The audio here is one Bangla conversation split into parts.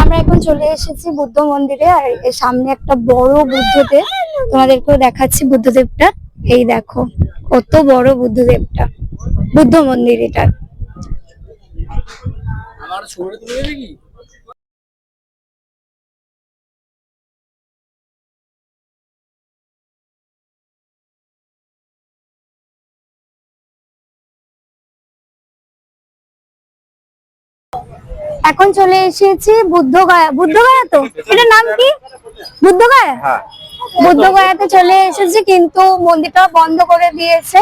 আমরা এখন চলে এসেছি বুদ্ধ মন্দিরে, আর এর সামনে একটা বড় বুদ্ধদেব। তোমাদেরকেও দেখাচ্ছি বুদ্ধদেবটা। এই দেখো, কত বড় বুদ্ধদেবটা। বুদ্ধ মন্দির এটা আমার এখন চলে এসেছি বুদ্ধগয়া বুদ্ধগয়া তো? এটার নাম কি? বুদ্ধগয়া? বুদ্ধগয়াতে চলে এসেছি কিন্তু মন্দিরটা বন্ধ করে দিয়েছে।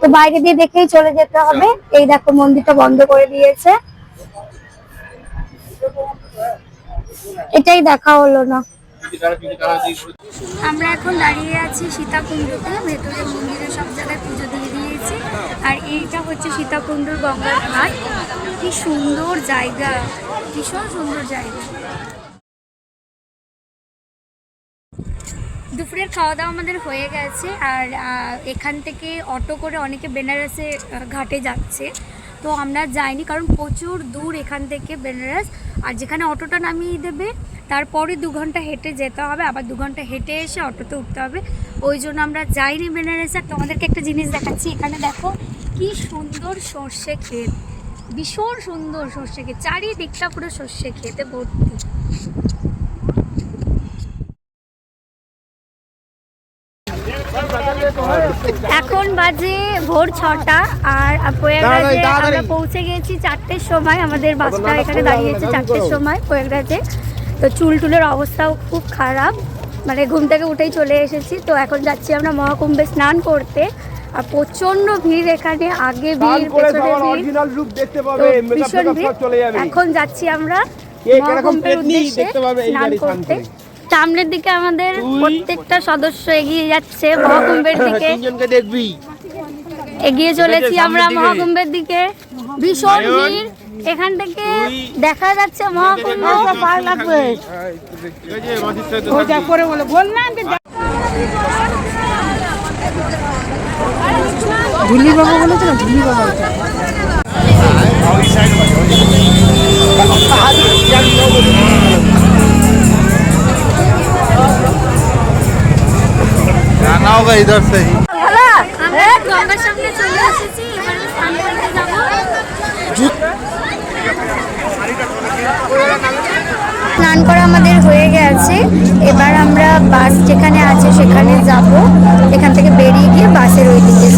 তো বাইরে দিয়ে দেখেই চলে যেতে হবে। এই দেখো মন্দিরটা বন্ধ করে দিয়েছে। এটাই দেখা হলো না। আমরা এখন দাঁড়িয়ে আছি সীতাকুণ্ডতে, ভেতরে মন্দিরে সব জায়গায় পুজো দিয়ে দিয়েছি। আর এইটা হচ্ছে সীতাকুণ্ডর গঙ্গার ঘাট। কি সুন্দর জায়গা, ভীষণ সুন্দর জায়গা। দুপুরের খাওয়া দাওয়া আমাদের হয়ে গেছে, আর এখান থেকে অটো করে অনেকে বেনারসে ঘাটে যাচ্ছে। তো আমরা যাইনি, কারণ প্রচুর দূর এখান থেকে বেনারস। আর যেখানে অটোটা নামিয়ে দেবে, তারপরে দু ঘণ্টা হেঁটে যেতে হবে, আবার দু ঘণ্টা হেঁটে এসে অটোতে উঠতে হবে। ওই জন্য আমরা যাইনি বেনারসে। আর তোমাদেরকে একটা জিনিস দেখাচ্ছি, এখানে দেখো কি সুন্দর সর্ষে ক্ষেত। ভীষণ সুন্দর সর্ষে ক্ষেত। চারিদিকটা পুরো সর্ষে খেতে ভর্তি। এখন বাজে ভোর ছটা আর প্রয়াগরাজে আমরা পৌঁছে গেছি চারটের সময় আমাদের বাসটা এখানে দাঁড়িয়েছে চারটের সময় প্রয়াগরাজে। তো চুল টুলের অবস্থাও খুব খারাপ মানে ঘুম থেকে উঠেই চলে এসেছি। তো এখন যাচ্ছি আমরা মহাকুম্ভে স্নান করতে আর প্রচণ্ড ভিড় এখানে আগে ভিড় পেছনে তো ভীষণ ভিড়। এখন যাচ্ছি আমরা মহাকুম্ভের উদ্দেশ্যে স্নান করতে। করে। সামনের দিকে আমাদের প্রত্যেকটা সদস্য এগিয়ে যাচ্ছে মহাকুম্ভের দিকে। দেখবি। এগিয়ে চলেছি আমরা। মহাকুম্ভের দিকে। ভীষণ ভিড়। এখান থেকে দেখা যাচ্ছে মহাকুম্ভ। পার লাগবে। বাবা বলেছে না বাবা होगा इधर से ही আমরা গঙ্গার সামনে চলে এসেছি এবারে স্নান করতে যাবো স্নান করা আমাদের হয়ে গেছে এবার আমরা বাস যেখানে আছে সেখানে যাব এখান থেকে বেরিয়ে গিয়ে বাসের ওই দিকে